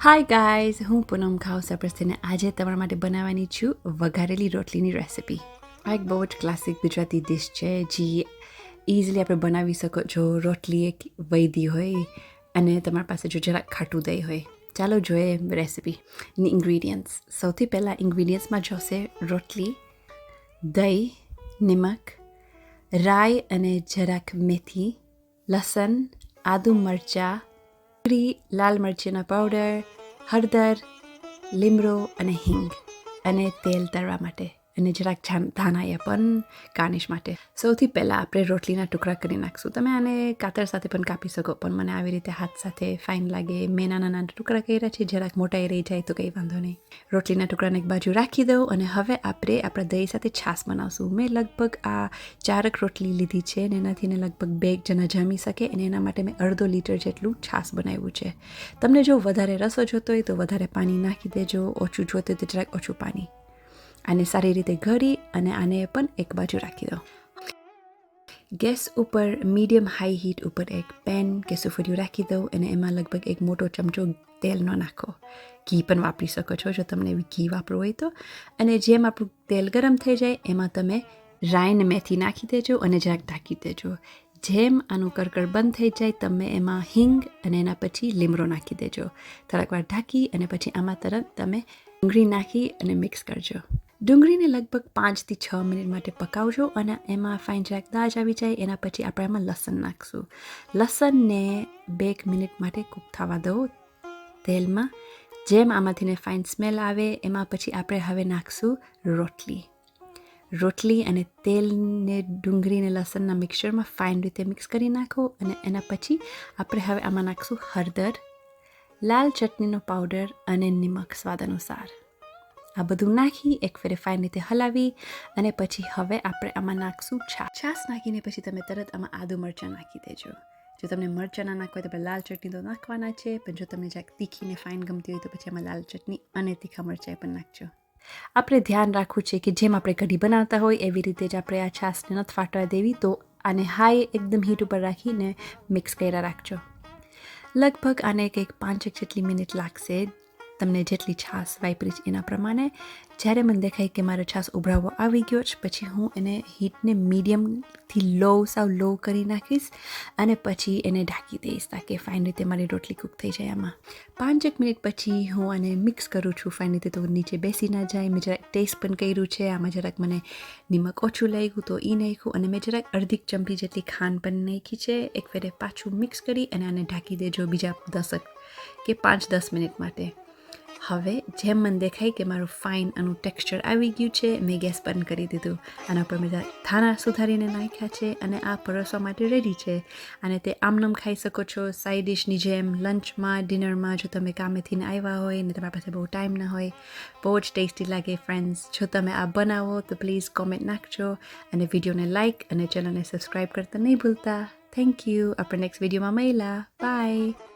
Hi guys હું પૂનમ ખાઉ સરપ્રસ્તીને આજે તમારા માટે બનાવવાની છું વઘારેલી રોટલીની રેસિપી આ એક બહુ જ ક્લાસિક ગુજરાતી ડિશ છે, જે ઇઝીલી આપણે બનાવી શકો છો. રોટલી એક વૈધી હોય અને તમારી પાસે જો જરાક ખાટું દહીં હોય. ચાલો જોઈએ રેસિપીની ઇન્ગ્રીડિયન્ટ્સ સૌથી પહેલાં ઇન્ગ્રીડિયન્ટ્સમાં જોશે રોટલી, દહીં, નિમક, રાઈ અને જરાક મેથી, લસણ, આદુ મરચાં, લાલ મરચીનો પાવડર હળદર લીમડો અને હિંગ અને તેલ તળવા માટે અને જરાક ધાનાએ પણ ગાર્નિશ માટે સૌથી પહેલાં આપણે રોટલીના ટુકડા કરી નાખશું. તમે આને કાતર સાથે પણ કાપી શકો, પણ મને આવી રીતે હાથ સાથે ફાઇન લાગે. મેં નાના નાના ટુકડા કર્યા છે, જરાક મોટાઈ રહી જાય તો કંઈ વાંધો નહીં. રોટલીના ટુકડાને એક બાજુ રાખી દઉં અને હવે આપણે આપણા દહીં સાથે છાશ બનાવશું. મેં લગભગ આ ચારક રોટલી લીધી છે અને એનાથી ને લગભગ બે જણા જમી શકે અને એના માટે મેં અડધો લીટર જેટલું છાશ બનાવ્યું છે. તમને જો વધારે રસો જોતો હોય તો વધારે પાણી નાખી દેજો, ઓછું જોતું હોય તો જરાક ઓછું પાણી. આને સારી રીતે ઘડી અને આને પણ એક બાજુ રાખી દો. ગેસ ઉપર મીડિયમ હાઈ હીટ ઉપર એક પેન કે સુફરિયું રાખી દો અને એમાં લગભગ એક મોટો ચમચો તેલનો નાખો. ઘી પણ વાપરી શકો છો, જો તમને ઘી વાપરવું હોય તો. અને જેમ આપણું તેલ ગરમ થઈ જાય, એમાં તમે રાઈન મેથી નાખી દેજો અને જરાક ઢાંકી દેજો. જેમ આનું કરકર બંધ થઈ જાય, તમે એમાં હિંગ અને એના પછી લીમડો નાખી દેજો. થોડાક વાર ઢાંકી અને પછી આમાં તરત તમે ડુંગળી નાખી અને મિક્સ કરજો. ડુંગળીને લગભગ પાંચથી છ મિનિટ માટે પકાવજો અને એમાં ફાઇન જરાક દાજ આવી જાય. એના પછી આપણે એમાં લસણ નાખશું. લસણને બે મિનિટ માટે કૂક થવા દો તેલમાં. જેમ આમાંથીને ફાઇન સ્મેલ આવે, એમાં પછી આપણે હવે નાખશું રોટલી. રોટલી અને તેલને, ડુંગળીને લસણના મિક્સરમાં ફાઇન રીતે મિક્સ કરી નાખો અને એના પછી આપણે હવે આમાં નાખશું હળદર, લાલ ચટણીનો પાવડર અને નિમક સ્વાદ અનુસાર. આ બધું નાખી, એક ફેરે ફાઇન રીતે હલાવી અને પછી હવે આપણે આમાં નાખશું છાશ. છાશ નાખીને પછી તમે તરત આમાં આદુ મરચાં નાખી દેજો. જો તમને મરચાં ના નાખવા હોય તો લાલ ચટણી તો નાખવાના છે, પણ જો તમને જ્યાં તીખીને ફાઇન ગમતી હોય તો પછી આમાં લાલ ચટણી અને તીખા મરચાં પણ નાખજો. આપણે ધ્યાન રાખવું છે કે જેમ આપણે કઢી બનાવતા હોય એવી રીતે જ આપણે આ છાશને નથી ફાટવા દેવી, તો આને હાઈ એકદમ હીટ ઉપર રાખીને મિક્સ કર્યા રાખજો. લગભગ આને કંઈક પાંચેક જેટલી મિનિટ લાગશે. તમને જેટલી છાશ વાપરી છે એના પ્રમાણે, જ્યારે મને દેખાય કે મારો છાશ ઉભરાવો આવી ગયો છે, પછી હું એને હીટને મીડિયમથી લો સાવ લો કરી નાખીશ અને પછી એને ઢાંકી દઈશ તાકે ફાઇન રીતે મારી રોટલી કૂક થઈ જાય આમાં. પાંચેક મિનિટ પછી હું આને મિક્સ કરું છું ફાઇન રીતે તો નીચે બેસી ના જાય. મેં જરાક ટેસ્ટ પણ કર્યું છે, આમાં જરાક મને નિમક ઓછું લાગ્યું તો એ નાખ્યું અને મેં જરાક અડધી ચમચી જેટલી ખાંડ પણ નાખી છે. એક ફેરે પાછું મિક્સ કરી અને આને ઢાંકી દેજો બીજા દસક કે પાંચ દસ મિનિટ માટે. હવે જેમ મને દેખાય કે મારું ફાઇન આનું ટેક્સચર આવી ગયું છે, મેં ગેસ બંધ કરી દીધું. આના પર મેં ધાણા સુધારીને નાખ્યા છે અને આ પરોસવા માટે રેડી છે. અને તે આમનમ ખાઈ શકો છો સાઈડ ડિશની જેમ લંચમાં ડિનરમાં જો તમે કામેથી આવ્યા હોય ને તમારી પાસે બહુ ટાઈમ ના હોય, બહુ જ ટેસ્ટી લાગે ફ્રેન્ડ્સ જો તમે આ બનાવો તો પ્લીઝ કોમેન્ટ નાખજો અને વિડીયોને લાઇક અને ચેનલને સબસ્ક્રાઈબ કરતા નહીં ભૂલતા. થેન્ક યુ આપણે નેક્સ્ટ વિડીયોમાં મળ્યા બાય